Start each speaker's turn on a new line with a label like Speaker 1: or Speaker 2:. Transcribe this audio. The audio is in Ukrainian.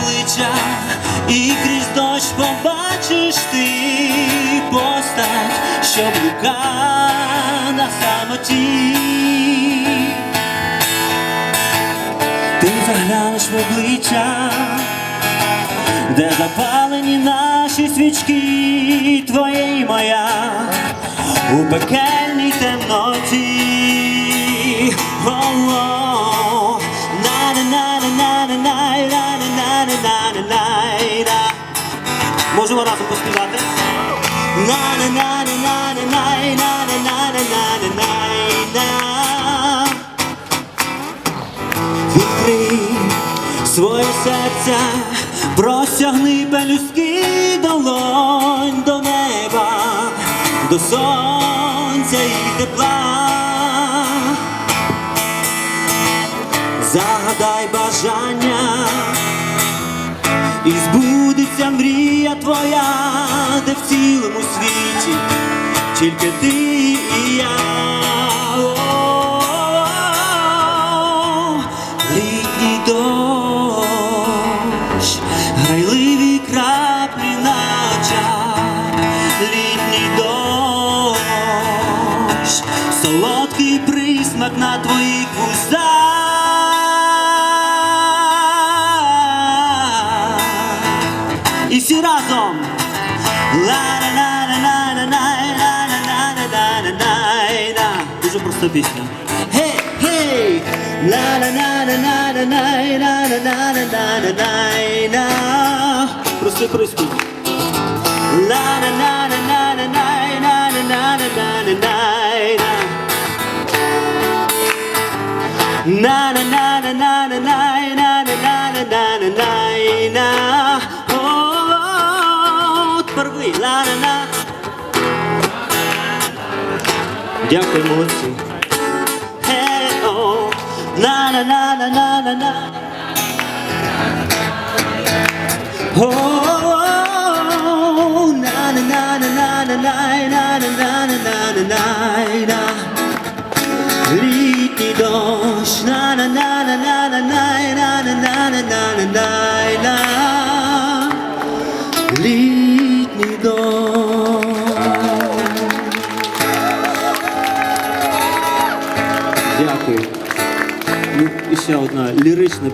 Speaker 1: обличчя і крізь дощ побачиш ти постать, що блука на самоті. Ти заглянеш в обличчя, де запалені наші свічки, твоє і моя у пекельній темноті. О-о, на-на-на-на-на-на-на, разом поспівати. Відкрий своє серце, простягни пелюстки долонь до неба, до сонця і тепла. Загадай бажання, і збудеться мрія твоя, де в цілому світі тільки ти і я. О, Літній дощ, грайливі краплі на очах, літній дощ, солодкий присмак на твоїх вустах. І всі разом. Дуже проста пісня. Гей, гей! Простий приспів. Ла-ла-ла-ла-ла-ла-ла-ла-ла-ла-ла-ла. На на на на-на-на-на-на-на. О, на-на-на-на-на-на-на-на-на-на-на-на-на-на. Літній дощ, на на рідний дом. Дякую. І ще одна лірична.